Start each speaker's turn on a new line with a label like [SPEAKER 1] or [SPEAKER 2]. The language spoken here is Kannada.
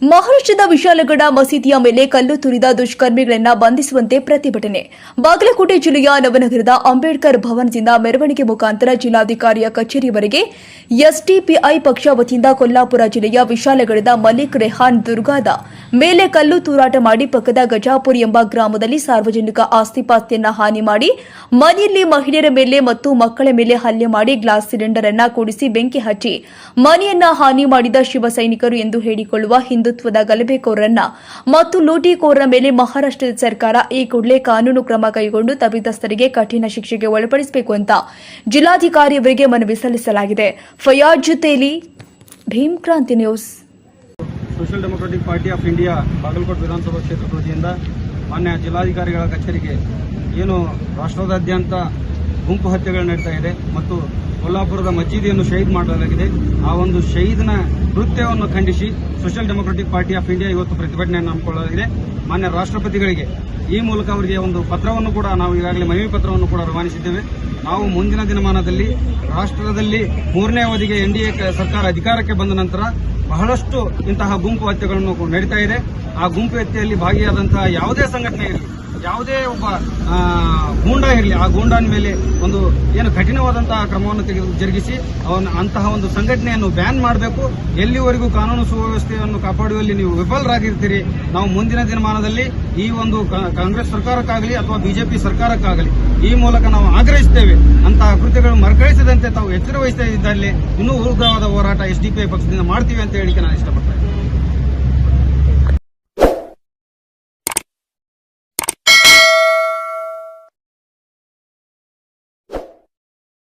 [SPEAKER 1] ನಗರದ ವಿಶಾಲಗಡ ಮಸೀದಿಯ ಮೇಲೆ ಕಲ್ಲು ತುರಿದ ದುಷ್ಕರ್ಮಿಗಳನ್ನು ಬಂಧಿಸುವಂತೆ ಪ್ರತಿಭಟನೆ. ಬಾಗಲಕೋಟೆ ಜಿಲ್ಲೆಯ ನವನಗರದ ಅಂಬೇಡ್ಕರ್ ಭವನದಿಂದ ಮೆರವಣಿಗೆ ಮುಖಾಂತರ ಜಿಲ್ಲಾಧಿಕಾರಿಯ ಕಚೇರಿವರೆಗೆ ಎಸ್ಡಿಪಿಐ ಪಕ್ಷ ವತಿಯಿಂದ ಕೊಲ್ಲಾಪುರ ಜಿಲ್ಲೆಯ ವಿಶಾಲಗಡದ ಮಲಿಕ್ ರೆಹಾನ್ ದುರ್ಗಾದ ಮೇಲೆ ಕಲ್ಲು ತೂರಾಟ ಮಾಡಿ ಪಕ್ಕದ ಗಜಾಪುರ್ ಎಂಬ ಗ್ರಾಮದಲ್ಲಿ ಸಾರ್ವಜನಿಕ ಆಸ್ತಿಪಾಸ್ತಿಯನ್ನ ಹಾನಿ ಮಾಡಿ, ಮನೆಯಲ್ಲಿ ಮಹಿಳೆಯರ ಮೇಲೆ ಮತ್ತು ಮಕ್ಕಳ ಮೇಲೆ ಹಲ್ಲೆ ಮಾಡಿ ಗ್ಲಾಸ್ ಸಿಲಿಂಡರ್ ಅನ್ನ ಕೂಡಿಸಿ ಬೆಂಕಿ ಹಚ್ಚಿ ಮನೆಯನ್ನ ಹಾನಿ ಮಾಡಿದ ಶಿವಸೈನಿಕರು ಎಂದು ಹೇಳಿಕೊಳ್ಳುವ ಹಿಂದುತ್ವದ ಗಲಭೆಕೋರರನ್ನ ಮತ್ತು ಲೂಟಿಕೋರರ ಮೇಲೆ ಮಹಾರಾಷ್ಟ್ರದ ಸರ್ಕಾರ ಈ ಕೂಡಲೇ ಕಾನೂನು ಕ್ರಮ ಕೈಗೊಂಡು ತಪ್ಪಿತಸ್ಥರಿಗೆ ಕಠಿಣ ಶಿಕ್ಷೆಗೆ ಒಳಪಡಿಸಬೇಕು ಅಂತ ಜಿಲ್ಲಾಧಿಕಾರಿಯವರಿಗೆ ಮನವಿ ಸಲ್ಲಿಸಲಾಗಿದೆ. ಫಯಾಜ್ ಜೊತೆಯಲ್ಲಿ Bhim Kranti news.
[SPEAKER 2] Social democratic party of India, Bagalkote ವಿಧಾನಸಭಾ ಕ್ಷೇತ್ರದ ವತಿಯಿಂದ ಮಾನ್ಯ ಜಿಲ್ಲಾಧಿಕಾರಿಗಳ ಕಚೇರಿಗೆ ಏನು ರಾಷ್ಟ್ರದಾದ್ಯಂತ ಗುಂಪು ಹತ್ಯೆಗಳು ನಡೀತಾ ಇದೆ ಮತ್ತು ಕೊಲ್ಲಾಪುರದ ಮಸೀದಿಯನ್ನು ಶಹೀದ್ ಮಾಡಲಾಗಿದೆ. ಆ ಒಂದು ಶಹೀದ್ನ ಕೃತ್ಯವನ್ನು ಖಂಡಿಸಿ social democratic party of India ಇವತ್ತು ಪ್ರತಿಭಟನೆಯನ್ನು ಹಮ್ಮಿಕೊಳ್ಳಲಾಗಿದೆ. ಮಾನ್ಯ ರಾಷ್ಟ್ರಪತಿಗಳಿಗೆ ಈ ಮೂಲಕ ಅವರಿಗೆ ಒಂದು ಪತ್ರವನ್ನು ಕೂಡ ನಾವು ಈಗಾಗಲೇ ಮನವಿ ಪತ್ರವನ್ನು ಕೂಡ ರವಾನಿಸಿದ್ದೇವೆ. ನಾವು ಮುಂದಿನ ದಿನಮಾನದಲ್ಲಿ ರಾಷ್ಟ್ರದಲ್ಲಿ ಮೂರನೇ ಅವಧಿಗೆ ಎನ್ಡಿಎ ಸರ್ಕಾರ ಅಧಿಕಾರಕ್ಕೆ ಬಂದ ನಂತರ ಬಹಳಷ್ಟು ಇಂತಹ ಗುಂಪು ಹತ್ಯೆಗಳನ್ನು ನಡೀತಾ ಇದೆ. ಆ ಗುಂಪು ಹತ್ಯೆಯಲ್ಲಿ ಭಾಗಿಯಾದಂತಹ ಯಾವುದೇ ಸಂಘಟನೆ ಇರಲಿ ಯಾವುದೇ ಒಬ್ಬ ಗೂಂಡಾ ಇರಲಿ, ಆ ಗೂಂಡನ ಮೇಲೆ ಒಂದು ಏನು ಕಠಿಣವಾದಂತಹ ಕ್ರಮವನ್ನು ತೆಗೆದು ಜರುಗಿಸಿ ಅವನ ಅಂತಹ ಒಂದು ಸಂಘಟನೆಯನ್ನು ಬ್ಯಾನ್ ಮಾಡಬೇಕು. ಎಲ್ಲಿವರೆಗೂ ಕಾನೂನು ಸುವ್ಯವಸ್ಥೆಯನ್ನು ಕಾಪಾಡುವಲ್ಲಿ ನೀವು ವಿಫಲರಾಗಿರ್ತೀರಿ. ನಾವು ಮುಂದಿನ ದಿನಮಾನದಲ್ಲಿ ಈ ಒಂದು ಕಾಂಗ್ರೆಸ್ ಸರ್ಕಾರಕ್ಕಾಗಲಿ ಅಥವಾ ಬಿಜೆಪಿ ಸರ್ಕಾರಕ್ಕಾಗಲಿ ಈ ಮೂಲಕ ನಾವು ಆಗ್ರಹಿಸುತ್ತೇವೆ ಅಂತಹ ಕೃತ್ಯಗಳು ಮರುಕಳಿಸದಂತೆ ತಾವು ಎಚ್ಚರ ವಹಿಸ್ತಾ ಇದ್ದಲ್ಲಿ ಇನ್ನೂ ಉಗ್ರವಾದ ಹೋರಾಟ ಎಸ್ಡಿಪಿಐ ಪಕ್ಷದಿಂದ ಮಾಡ್ತೀವಿ ಅಂತ ಹೇಳಿಕೆ ನಾನು ಇಷ್ಟಪಡ್ತೇನೆ.